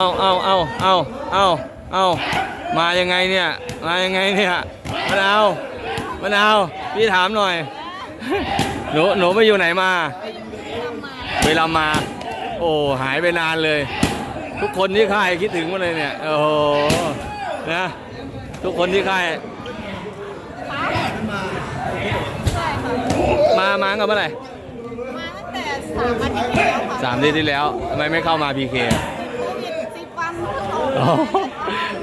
เอาเอาเอาเอาเอาเอามายังไงเนี่ย มายังไงเนี่ยมะนาวมะนาวพี่ถามหน่อย หนูหนูไปอยู่ไหนมา เวลามา โอ้หายไปนานเลย ทุกคนที่ค่ายคิดถึงหมาเลยเนี่ย โอ้โห นะ ทุกคนที่ค่าย มา มากับเมื่อไหร่ มาตั้งแต่สามอาทิตย์ที่แล้วค่ะสามเดือนที่แล้วทำไมไม่เข้ามาพีเค อ๋อ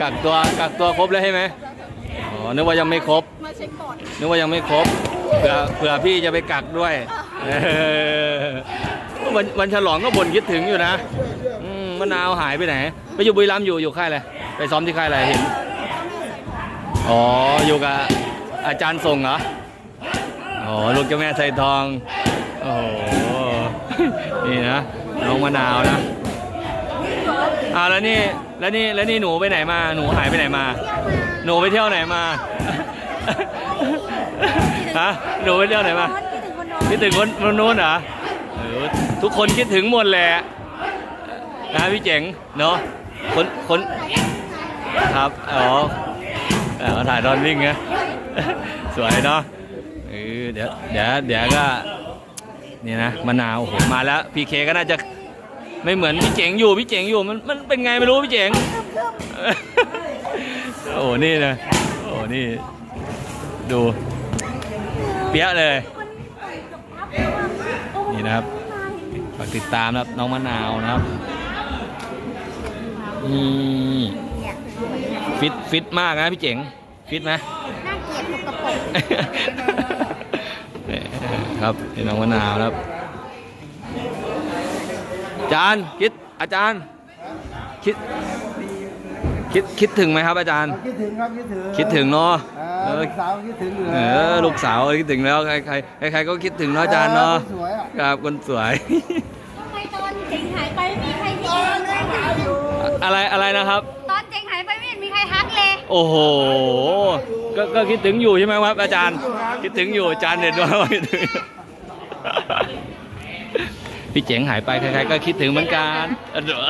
กักตัวกักตัวครบแล้วใช่ไหมอ๋อนึกว่ายังไม่ครบ มาเช็คก่อนนึกว่ายังไม่ครบเผื่อเผื่อพี่จะไปกักด้วยเออวันวันฉลองก็บ่นคิดถึงอยู่นะอืมมะนาวหายไปไหน ไปอยู่บุรีรัมย์อยู่อยู่ค่ายอะไรไปซ้อมที่ค่ายอะไรเห็น อ๋ออยู่กับอาจารย์ส่งเหรอ อ๋อลูกเจ้าแม่ไทยทอง โอ้โห นี่นะน้องมะนาวนะ อ่าแล้วนี่แล้วนี่แล้วนี่หนูไปไหนมาหนูหายไปไหนมา หนูไปเที่ยวไหนมาฮะหนูไปเที่ยวไหนมาคิดถึงคนคนนู้นเหรอเออทุกคนคิดถึงหมดแหละนะพี่เจ๋งเนาะคนคนครับอ๋อเออถ่ายตอนวิ่งไงสวยเนาะเออเดี๋ยวเดี๋ยวเดี๋ยวก็นี่นะมะนาวโอ้โหมาแล้วพีเคก็น่าจะ ไม่เหมือนพี่เจ๋งอยู่พี่เจ๋งอยู่มันมันเป็นไงไม่รู้พี่เจ๋งโอ้โหนี่นะโอ้โหนี่ ดูเปี้ยะเลย นี่นะครับฝากติดตามนะครับน้องมะนาวนะครับนี่ฟิตฟิตมากนะพี่เจ๋งฟิตไหมน่าเกลียดสกปรกครับนี่น้องมะนาวนะครับอา จารย์คิดอาจารย์คิดคิดคิดถึงไหมครับอาจารย์ คิดถึงครับคิดถึงคิดถึงเนาะเอเอออลูกสาวคิดถึงอยู่เออลูกสาวคิดถึงแล้วใครใครใครใครก็คิดถึงเนาะอาจารย์เนาะสวยอะครับคนสวยทำไมตอนเจ๋งหายไปไม่มีใครทักเลยอะไรอะไรนะครับ ตอนเจ๋งหายไปไม่เห็นมีใครทักเลย โอ้โหก็ก็คิดถึงอยู่ใช่ไหมครับอาจารย์ คิดถึงอยู่อาจารย์เห็นว่าคิดถึง พี่เจ๋งหายไปใครๆก็คิดถึงเหมือนกันเออ